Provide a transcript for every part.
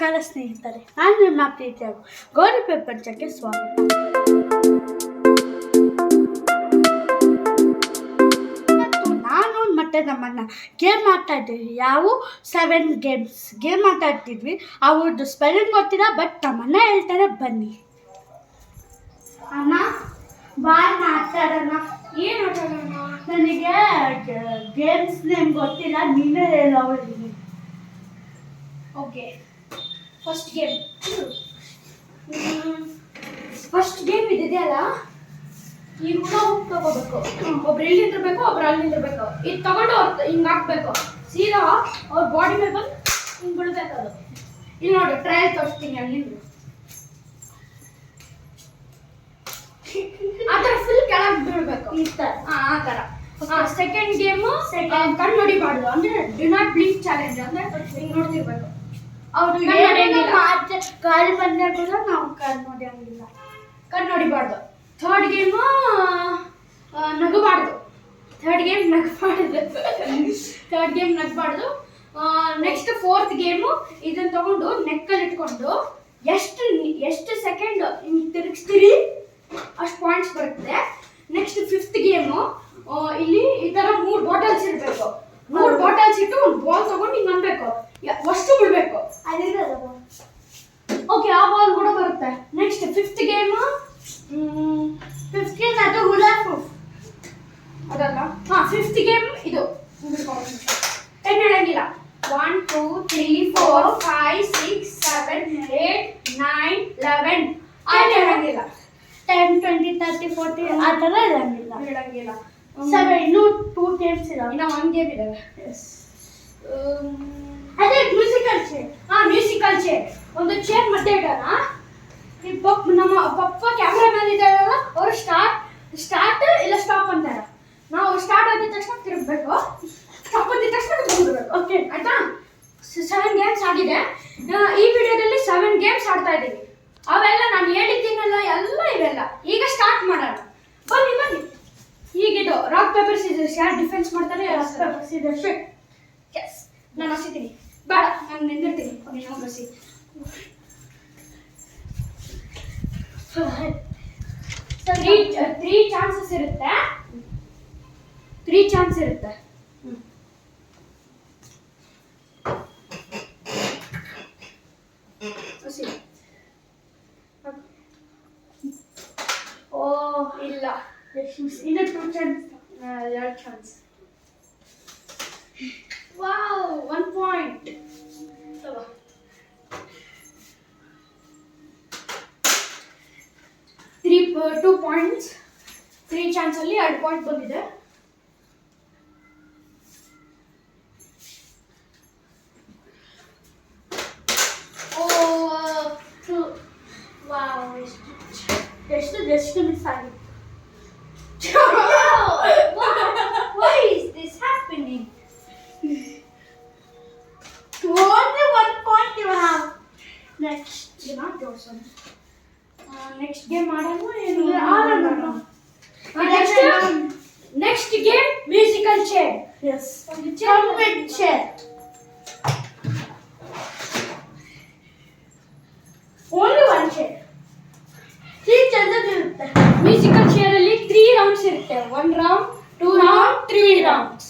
ನಮಸ್ಕಾರ ಸ್ನೇಹಿತರೆ ನಾನು ನಿಮ್ಮ ಪ್ರೀತಿಯ ಗೌರಿ ಪ್ರಪಂಚಕ್ಕೆ ಸ್ವಾಗತ. ನಾನು ಮತ್ತೆ ನಮ್ಮನ್ನ ಗೇಮ್ ಆಡ್ತಾ ಇದ್ದೀವಿ. ಯಾವ? ಸೆವೆನ್ ಗೇಮ್ಸ್ ಗೇಮ್ ಆಟ ಆಡ್ತಿದ್ವಿ ಅವ್ರದ್ದು ಸ್ಪೆಲ್ಲಿಂಗ್ ಗೊತ್ತಿಲ್ಲ ಬಟ್ ನಮ್ಮನ್ನ ಹೇಳ್ತಾರೆ ಬನ್ನಿ. ಅಣ್ಣ, ಬಾಯ್ ಮಾತಾಡೋಣ ಏನು ನನಗೆ ಗೇಮ್ಸ್ ನೇಮ್ ಗೊತ್ತಿಲ್ಲ. ನೀನೇ ಹೇಳೋ okay first game first game ಇದೆಯಲ್ಲ ಈ ಹುಳ ಹೋಗಿ ತಗೋಬೇಕು. ಒಬ್ರು ಇಲ್ಲಿ ನಿಂತಿರ್ಬೇಕು ಒಬ್ರು ಅಲ್ಲಿ ನಿಂತಿರ್ಬೇಕು ಇದು ತಗೊಂಡು ಅವ್ರು ಹಿಂಗ್ ಹಾಕ್ಬೇಕು. ಸೀದಾ ಅವ್ರ ಬಾಡಿ ಮೇಲೆ ಬಂದು ಹಿಂಗ್ ಬಿಡ್ಬೇಕು ಅದು. ಇಲ್ಲಿ ನೋಡಿ ಟ್ರಯಲ್ ತೋರಿಸ್ತೀನಿ ಅಲ್ಲಿ ಆ ಥರ ಫುಲ್ ಕೆಳಗೆ ಬೀಳ್ಬೇಕು. ಹಾ ಆ ಥರ. ಸೆಕೆಂಡ್ ಗೇಮು ಸೆಕೆಂಡ್ ಕಣ್ಣು ಹೊಡಿಬಾರ್ದು ಅಂದ್ರೆ ಡಿ ನಾಟ್ ಬ್ಲೀಕ್ ಚಾಲೆಂಜ್ ಅಂದ್ರೆ ಹಿಂಗ್ ನೋಡ್ತಿರ್ಬೇಕು. ಕಾಲು ಗಾಳಿ ಕೂಡ ನಾವು ಕಣ್ಣು ಹಂಗಿಲ್ಲ. ಕಣ್ಣು ನೋಡಿಬಾರ್ದು. ಥರ್ಡ್ ಗೇಮ್ ನಗಬಾರ್ದು. ಥರ್ಡ್ ಗೇಮ್ ನಗಬಾರ್ದು. ಥರ್ಡ್ ಗೇಮ್ ನಗಬಾರ್ದು. ನೆಕ್ಸ್ಟ್ ಫೋರ್ತ್ ಗೇಮು ಇದನ್ನ ತಗೊಂಡು ನೆಕ್ಕಲ್ಲಿ ಇಟ್ಕೊಂಡು ಎಷ್ಟು ಎಷ್ಟು ಸೆಕೆಂಡ್ ಹಿಂಗೆ ತಿರುಗಿಸ್ತೀರಿ ಅಷ್ಟು ಪಾಯಿಂಟ್ಸ್ ಬರುತ್ತೆ. ನೆಕ್ಸ್ಟ್ ಫಿಫ್ತ್ ಗೇಮು ಇಲ್ಲಿ ಈ ಥರ ಮೂರು ಬಾಟಲ್ಸ್ ಇರಬೇಕು. ಮೂರು ಬಾಟಲ್ಸ್ ಇಟ್ಟು ಒಂದು ಬಾಲ್ ತಗೊಂಡು ಹಿಂಗೆ ಅನ್ಬೇಕು. ಅಷ್ಟು ಬಿಡ್ಬೇಕು. ಓಕೆ ಆ ಬಾಲ್ ಕೂಡ ಬರುತ್ತೆ. ನೆಕ್ಸ್ಟ್ ಫಿಫ್ತ್ ಗೇಮ್ ಫಿಫ್ಟೀನ್ ಅದು ಹುಳ ಪ್ರೂಫ್ ಅದಲ್ಲ? ಹಾ ಫಿಫ್ತ್ ಗೇಮ್ ಇದು. ಟೆನ್ ಹೇಳಂಗಿಲ್ಲ? One two three four five six seven eight nine eleven ten ಹೇಳಂಗಿಲ್ಲ. ಟೆನ್ ಟ್ವೆಂಟಿ ತರ್ಟಿ ಫೋರ್ಟಿ ಆ ಥರ ಇರಂಗಿಲ್ಲ ಹೇಳಂಗಿಲ್ಲ. ಸೆವೆನ್ ಇನ್ನೂ ಟೂ ಗೇಮ್ಸ್ ಇದಾವೆ. ಇನ್ನೂ ಒನ್ ಗೇಮ್ ಇದಾವೆ. ಅದೇ ಮ್ಯೂಸಿಕಲ್ ಚೇರ್ ಹಾ ಮ್ಯೂಸಿಕಲ್ ಚೇರ್ ಒಂದು ಚೇರ್ ಮಧ್ಯೆ ಇಡೋಣ. ಈ ಪಪ್ ನಮ್ಮ ಪಪ್ಪ ಕ್ಯಾಮ್ರಾಮನ್ ಇದ್ದಾರಲ್ಲ ಅವರು ಸ್ಟಾರ್ಟ್ ಸ್ಟಾರ್ಟ್ ಇಲ್ಲ ಸ್ಟಾಪ್ ಅಂತಾರೆ. ನಾವು ಸ್ಟಾರ್ಟ್ ಆದ ತಕ್ಷಣ ತಿರುಗಬೇಕು. ಸ್ಟಾಪ್ ಅಂದಿದ ತಕ್ಷಣ ತಿರುಗಬೇಕು. ಓಕೆ ಆಯ್ತಾ? ಸೆವೆನ್ ಗೇಮ್ಸ್ ಆಗಿದೆ. ಈ ವಿಡಿಯೋದಲ್ಲಿ ಸೆವೆನ್ ಗೇಮ್ಸ್ ಆಡ್ತಾ ಇದ್ದೀವಿ ಅವೆಲ್ಲ ನಾನು ಹೇಳಿದ್ದೀನಲ್ಲ, ಎಲ್ಲ ಇವೆಲ್ಲ. ಈಗ ಸ್ಟಾರ್ಟ್ ಮಾಡೋಣ. ಬನ್ನಿ ಬನ್ನಿ. ಈಗಿದು ರಾಕ್ ಪೇಪರ್ ಸೀಸರ್ಸ್ ಯಾರು ಡಿಫೆನ್ಸ್ ಮಾಡ್ತಾರೆ ಎಸ್ ನಾನು ಹಸಿತೀನಿ. ಬೇಡ ನಾನು ನಿಂದಿರ್ತೀನಿ. ನೀನು ಹಸಿ. ತ್ರೀ ತ್ರೀ ಚಾನ್ಸಸ್ ಇರುತ್ತೆ. ತ್ರೀ ಚಾನ್ಸ್ ಇರುತ್ತೆ. ಓ ಇಲ್ಲ. ಇನ್ನು ಟೂ ಚಾನ್ಸ್ ಎರಡು ಚಾನ್ಸ್ ಚಾನ್ಸಲ್ಲಿ ಎರಡು ಪಾಯಿಂಟ್ ಬಂದಿದೆ ಓ ಟೂ ವಾವ್ ಎಷ್ಟು ಎಷ್ಟು ಜಸ್ಟ್ ಮಿಸ್ ಆಗಿತ್ತು Why is this happening? Only one point you have. Next. You're not awesome. Uh, next game ಮಾಡೋಣ ಏನು ಆಡೋಣ. next next game musical chair Yes. Come chair chair. Only chair chair. Three ಇರುತ್ತೆ. Musical chair ಅಲ್ಲಿ three rounds ಇರುತ್ತೆ one round two round three rounds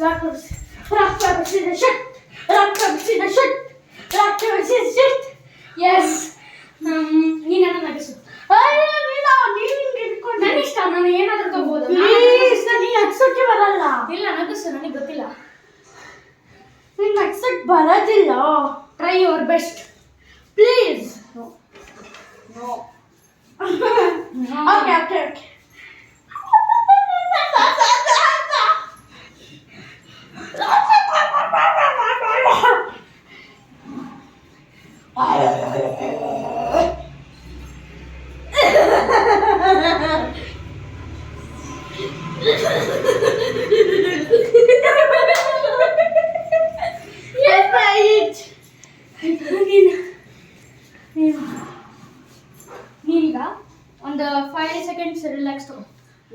rock paper rock paper scissor shoot rock paper scissor shoot rock paper S ನೀನ್ ನನ್ನ ನಗಿಸು ನೀನು ನೀನು ನನ್ನ ಇಷ್ಟ ನಾನು ಏನಾದರೂ ತಗೋಬೋದು ಅಕ್ಸಕ್ಕೆ ಬರಲ್ಲ ಇಲ್ಲ ನಗಿಸು ನನಗೆ ಗೊತ್ತಿಲ್ಲ ನೀನು ಅಕ್ಸಕ್ ಬರೋದಿಲ್ಲ try your best please okay okay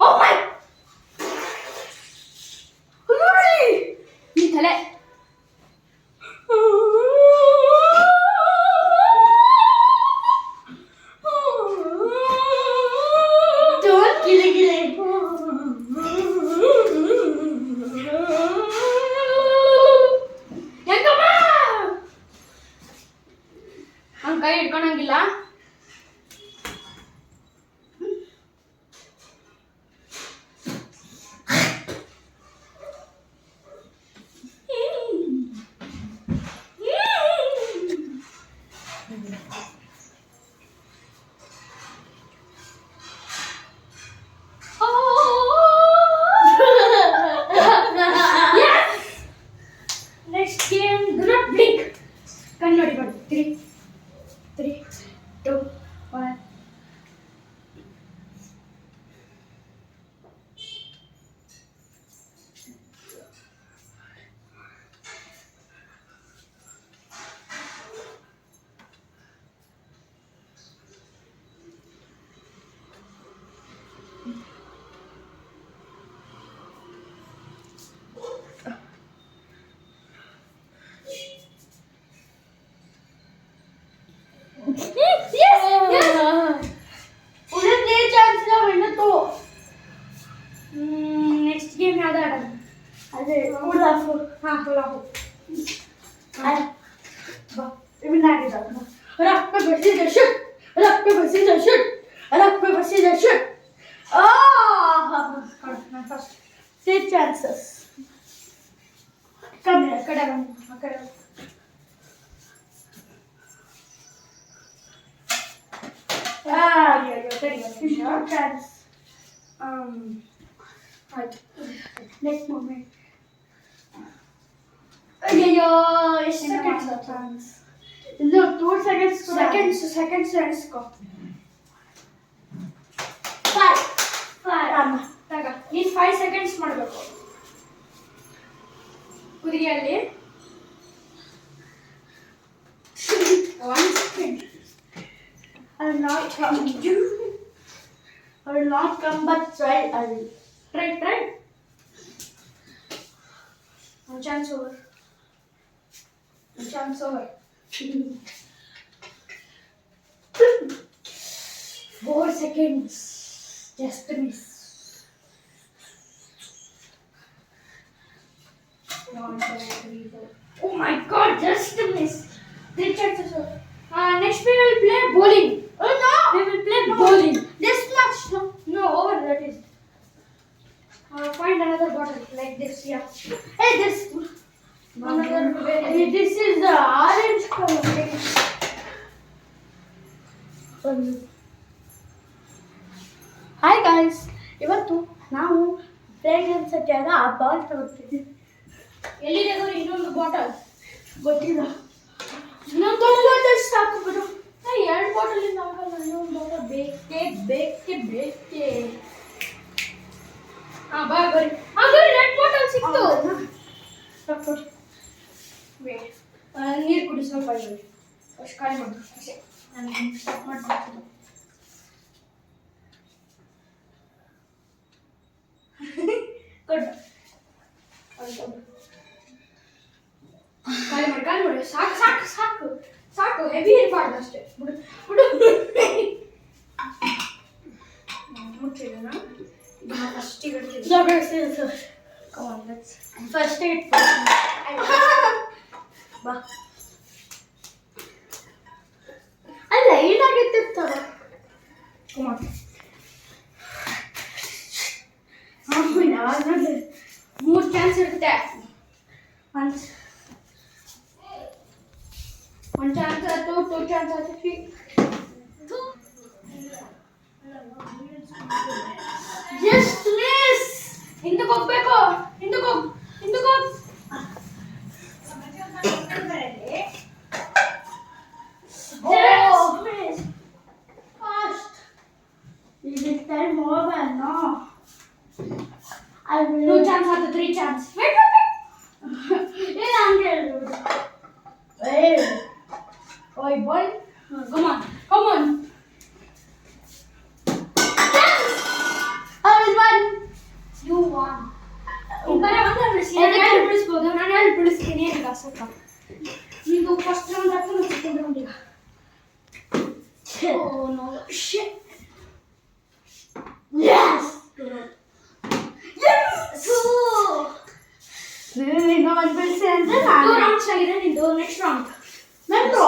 Oh my! ನೋಡಿ ನೀ ತಲೆ Don't ಗಿಲಿ ಗಿಲಿ. ಹೆಂಗಮ್ಮ ಅವ್ನ ಕೈ ಹಿಡ್ಕೊಳಂಗಿಲ್ಲ అదే కూడా రాసు ఇవి నాకు రక్త బసీద షుట్ రక్త బసీద షుట్ రక్త బసీద shoot first safe chances come అక్కడ అక్కడ Ah, yeah, yeah, there you go. Good chance. Um, right. Next moment. ಆಯ್ತು ನೆಕ್ಸ್ಟ್ ಮೂಮೆಂಟ್ ಅಯ್ಯಯ್ಯೋ ಎಷ್ಟು ಇನ್ನು ಸೆಕೆಂಡ್ಸ್ ಒಂದು ಚಾನ್ಸ್ ಇನ್ನು two seconds seconds seconds ಎಣಿಸ್ಕೊ five five ತಗ ನೀನು ಫೈವ್ ಸೆಕೆಂಡ್ಸ್ ಮಾಡಬೇಕು ಕುದಿಯಲ್ಲಿ one second I will not come. I will not come, but try. I will. Try try chance over Which I'm sorry. Four seconds. Just a miss. One, two, three, four. Oh my god, just a miss. Then check this out. Uh, next we will play bowling. Oh no! We will play no. bowling. This much. No, no over that is. Uh, find another bottle like this, yeah. Hey, this. This is the orange color. Hi guys ಇವತ್ತು ನಾವು fragrance ಹಚ್ಚಾಗ ಆ ball ತಗೋತೀವಿ. ಎಲ್ಲಿದೆ ಗುರು ಇನ್ನೊಂದು bottle ಗೊತ್ತಿಲ್ಲ. ಇನ್ನೊಂದು ಸಾಕು ಬಿಡು. ಎರಡು ಬಾಟಲ್ ಇಂದ ಇನ್ನೊಂದು ಬಾಟಲ್ ಬೇಕೇ ಬೇಕೇ ಬೇಕೇ. ಹಾ, ಬಾ ಬರ್ರಿ ನೀರು ಕುಡಿ ಸ್ವಲ್ಪ ಇರಲಿ ಅಷ್ಟು ಖಾಲಿ ಮಾಡು ಅಷ್ಟೇ ನಾನು ಸ್ಟಾಪ್ ಮಾಡ್ತೀನಿ ಕೊಡು ಅದು ಕೊಡು. ಖಾಲಿ ಮಾಡಿ ಖಾಲಿ ಮಾಡಿ ಸಾಕು ಸಾಕು ಸಾಕು ಸಾಕು ಹೆವಿ ಇರಬಾರ್ದು ಅಷ್ಟೇ ಬಿಡು ಬಿಡು ಮುಚ್ಚಿಡೋಣ ಇದನ್ನ ಫಸ್ಟಿಗೆ ಇಡ್ತೀನಿ Come on, let's. First aid ಬಾ Come on. ಮೂರು ಚಾನ್ಸ್ ಇರುತ್ತೆ ಒಂದು ಒಂದು ಚಾನ್ಸ್ ಆಯ್ತು ಟೂ ಚಾನ್ಸ್ ಆಯ್ತು ತ್ರೀ ಜಸ್ಟ್ ಮಿಸ್ ಹಿಂದಕ್ಕೆ ಹೋಗ್ಬೇಕು ಹಿಂದಕ್ಕೆ ಹೋಗ್ ಹಿಂದಕ್ಕೆ ಹೋಗ್ Just No. Two chance out of three chance. Wait, wait, wait. You're angry. Hey. Boy, boy. Come on. Come on. I was one. You won. ऊपर आ बंदा प्रेस किया ना हेल्प प्रेस बोलते हैं ना हेल्प प्रेस के लिए लगा सकता ये तो फ़र्स्ट राउंड आता है ना सेकंड राउंड का ओह नो शिट ನೀನು ಒಂದು ಬಿಡಿಸಿ ಅಂದ್ರೆ ಟೂ ನಾನು ರೌಂಡ್ಸ್ ಆಗಿದೆ ನಿಂದು ನೆಕ್ಸ್ಟ್ ರೌಂಡ್ ನಂದು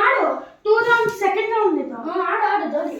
ಆಡು ಟೂ ರೌಂಡ್ ಸೆಕೆಂಡ್ ರೌಂಡ್ ಇದು ಹ್ಞೂ ಆಡು ಆಡು ದೋರಿ